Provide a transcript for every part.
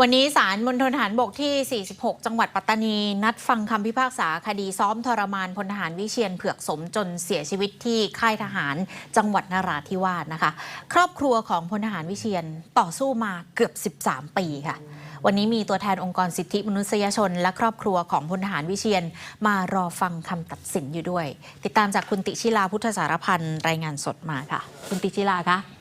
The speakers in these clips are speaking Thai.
วันนี้ศาลมณฑลทหารบกที่ 46 จังหวัดปัตตานี นัดฟังคำพิพากษาคดีซ้อมทรมานพลทหารวิเชียนเผือกสมจนเสียชีวิตที่ค่ายทหารจังหวัดนราธิวาสนะคะ ครอบครัวของพลทหารวิเชียนต่อสู้มาเกือบ 13 ปีค่ะ วันนี้มีตัวแทนองค์กรสิทธิมนุษยชน และครอบครัวของพลทหารวิเชียนมารอฟังคำตัดสินอยู่ด้วย ติดตามจากคุณติชิลาพุทธสารพันธ์รายงานสดมาค่ะ คุณติชิลาคะ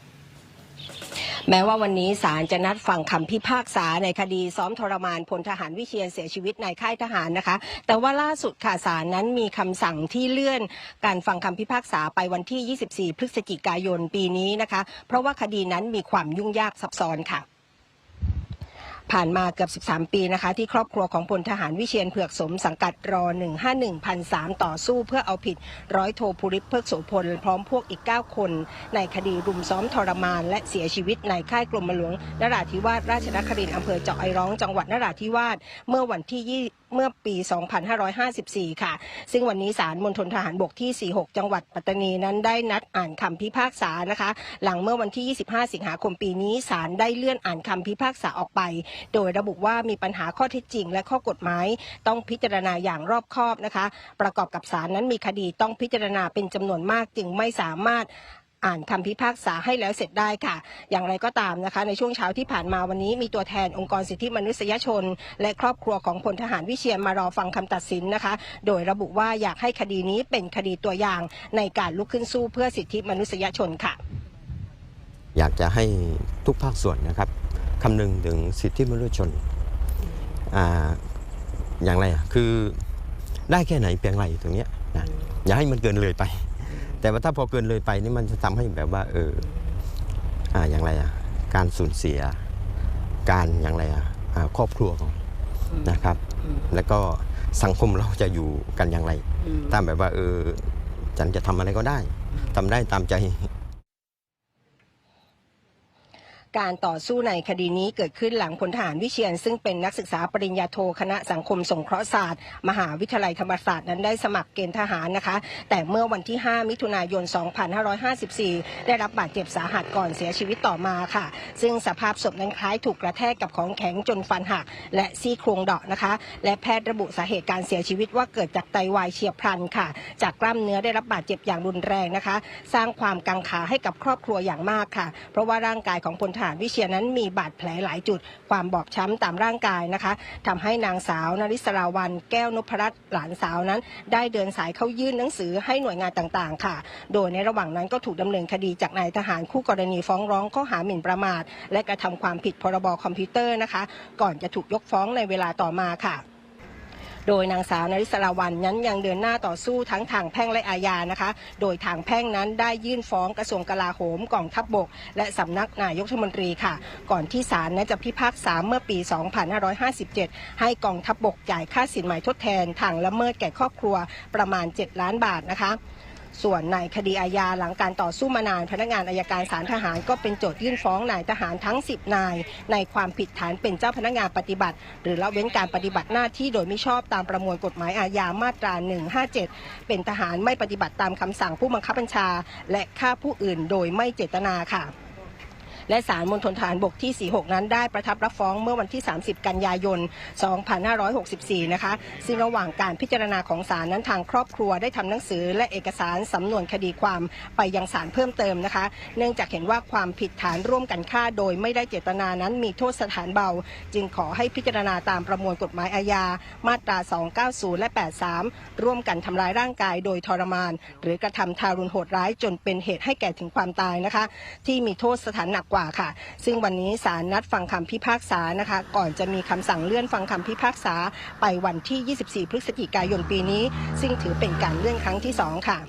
แม้ว่าวันนี้ศาลจะนัดฟังคำพิพากษาในคดีซ้อมทรมานพลทหารวิเชียนเสียชีวิตในค่ายทหารนะคะ แต่ว่าล่าสุดค่ะศาลนั้นมีคำสั่งที่เลื่อน การฟังคำพิพากษาไปวันที่ 24 พฤศจิกายนปีนี้นะคะ เพราะว่าคดีนั้นมีความยุ่งยากซับซ้อนค่ะ ผ่านมาเกือบ 13 ปีนะคะ ที่ครอบครัวของพลทหารวิเชียนเผือกสมสังกัดรอ 151พันสามต่อสู้เพื่อเอาผิดร้อยโทภูริศเพิกโสพล พร้อมพวกอีก 9 คน ในคดีรุมซ้อมทรมาน และเสียชีวิตในค่ายกรมหลวงนราธิวาสราชนครินทร์อำเภอเจาะไอร้องจังหวัดนราธิวาสเมื่อวันที่ 20เมื่อปี 2554 ค่ะ ซึ่งวันนี้ศาลมณฑลทหารบกที่ 46 จังหวัดปัตตานีนั้นได้นัดอ่านคำพิพากษานะคะ หลังเมื่อวันที่ 25 สิงหาคมปีนี้ศาลได้เลื่อนอ่านคำพิพากษาออกไปโดยระบุว่ามีปัญหาข้อเท็จจริง และข้อกฎหมายต้องพิจารณาอย่างรอบคอบนะคะ ประกอบกับศาลนั้นมีคดีต้องพิจารณาเป็นจำนวนมากจึงไม่สามารถอ่านคำพิพากษาให้แล้วเสร็จได้ค่ะ อย่างไรก็ตามนะคะ ในช่วงเช้าที่ผ่านมาวันนี้มีตัวแทนองค์กรสิทธิมนุษยชน และครอบครัวของพลทหารวิเชียนมารอฟังคำตัดสินนะคะ โดยระบุว่าอยากให้คดีนี้เป็นคดีตัวอย่างในการลุกขึ้นสู้เพื่อสิทธิมนุษยชนค่ะ อยากจะให้ทุกภาคส่วนนะครับ คำนึงถึงสิทธิมนุษยชนอ่าอย่างไรอะคือได้แค่ไหนเพียงไรตรงเนี้ยนะอย่าให้มันเกินเลยไป แต่ว่าถ้าพอเกินเลยไปนี่มันจะทำให้แบบว่า เอออ่าอย่างไรอะการสูญเสีย การอย่างไรอะอ่าครอบครัวของนะครับ แล้วก็สังคมเราจะอยู่กันอย่างไรถ้าแบบว่า เออฉันจะทำอะไรก็ได้ทำได้ตามใจ การต่อสู้ในคดีนี้เกิดขึ้นหลังพลทหารวิเชียน ซึ่งเป็นนักศึกษาปริญญาโทคณะสังคมสงเคราะห์ศาสตร์ มหาวิทยาลัยธรรมศาสตร์นั้นได้สมัครเกณฑ์ทหารนะคะ แต่เมื่อวันที่ 5 มิถุนายน 2554 ได้รับบาดเจ็บสาหัสก่อนเสียชีวิตต่อมาค่ะ ซึ่งสภาพศพนั้นคล้ายถูกกระแทกกับของแข็งจนฟันหัก และซี่โครงเดาะนะคะ และแพทย์ระบุสาเหตุการเสียชีวิตว่าเกิดจากไตวายเฉียบพลันค่ะ จากกล้ามเนื้อได้รับบาดเจ็บอย่างรุนแรงนะคะ สร้างความกังขาให้กับครอบครัวอย่างมากค่ะ เพราะว่าร่างกายของพลทหารวิเชียรนั้นมีบาดแผลหลายจุด ความบอบช้ำตามร่างกายนะคะทำให้นางสาวนริศราวันแก้วนพรัตน์หลานสาวนั้น ได้เดินสายเข้ายื่นหนังสือให้หน่วยงานต่างๆ ค่ะ โดยในระหว่างนั้นก็ถูกดำเนินคดีจากนายทหารคู่กรณีฟ้องร้องข้อหาหมิ่นประมาท และกระทำความผิดพรบคอมพิวเตอร์นะคะ ก่อนจะถูกยกฟ้องในเวลาต่อมาค่ะ โดยนางสาวนริศราวันนั้นยังเดินหน้าต่อสู้ทั้งทางแพ่งและอาญานะคะ โดยทางแพ่งนั้นได้ยื่นฟ้องกระทรวงกลาโหมกองทัพบบก และสำนักนายกรัฐมนตรีค่ะ ก่อนที่ศาลนั้นจะพิพากษาเมื่อปี 2557 ให้กองทัพบบกจ่ายค่าสินไหมทดแทนทางละเมิดแก่ครอบครัวประมาณ 7 ล้านบาทนะคะ ส่วนในคดีอาญาหลังการต่อสู้มานาน พนักงานอายการศาลทหารก็เป็นโจทยื่นฟ้องนายทหารทั้ง 10 นาย ในความผิดฐานเป็นเจ้าพนักงานปฏิบัติ หรือละเว้นการปฏิบัติหน้าที่โดยไม่ชอบตามประมวลกฎหมายอาญามาตรา 157 เป็นทหารไม่ปฏิบัติตามคำสั่งผู้บังคับบัญชา และฆ่าผู้อื่นโดยไม่เจตนาค่ะ และศาลมณฑลฐานบกที่ 46 นั้นได้ประทับรับฟ้องเมื่อวันที่ 30 กันยายน 2564 นะคะ ซึ่งระหว่างการพิจารณาของศาลนั้นทางครอบครัวได้ทำหนังสือ และเอกสารสำนวนคดีความไปยังศาลเพิ่มเติมนะคะ เนื่องจากเห็นว่าความผิดฐานร่วมกันฆ่าโดยไม่ได้เจตนานั้นมีโทษสถานเบา จึงขอให้พิจารณาตามประมวลกฎหมายอาญา มาตรา 290 และ 83 ร่วมกันทำร้ายร่างกายโดยทรมาน หรือกระทำทารุณโหดร้ายจนเป็นเหตุให้แก่ถึงความตายนะคะ ที่มีโทษสถานหนักว่าค่ะ ซึ่งวันนี้ศาลนัดฟังคำพิพากษานะคะ ก่อนจะมีคำสั่งเลื่อนฟังคำพิพากษาไปวันที่ 24 พฤศจิกายนปีนี้ ซึ่งถือเป็นการเลื่อนครั้งที่ 2 ค่ะ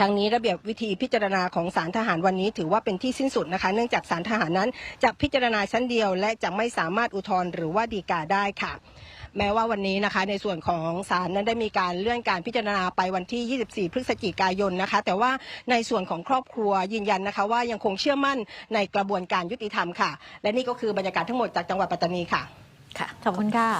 ทั้งนี้ระเบียบวิธีพิจารณาของศาลทหารวันนี้ถือว่าเป็นที่สิ้นสุดนะคะ เนื่องจากศาลทหารนั้นจะพิจารณาชั้นเดียว และจะไม่สามารถอุทธรณ์หรือว่าดีกาได้ค่ะ แม้ว่าวันนี้นะคะ ในส่วนของศาลนั้นได้มีการเลื่อนการพิจารณาไปวันที่ 24 พฤศจิกายนนะคะ แต่ว่าในส่วนของครอบครัวยืนยันนะคะว่ายังคงเชื่อมั่นในกระบวนการยุติธรรมค่ะ และนี่ก็คือบรรยากาศทั้งหมดจากจังหวัดปัตตานีค่ะ ค่ะ ขอบคุณค่ะ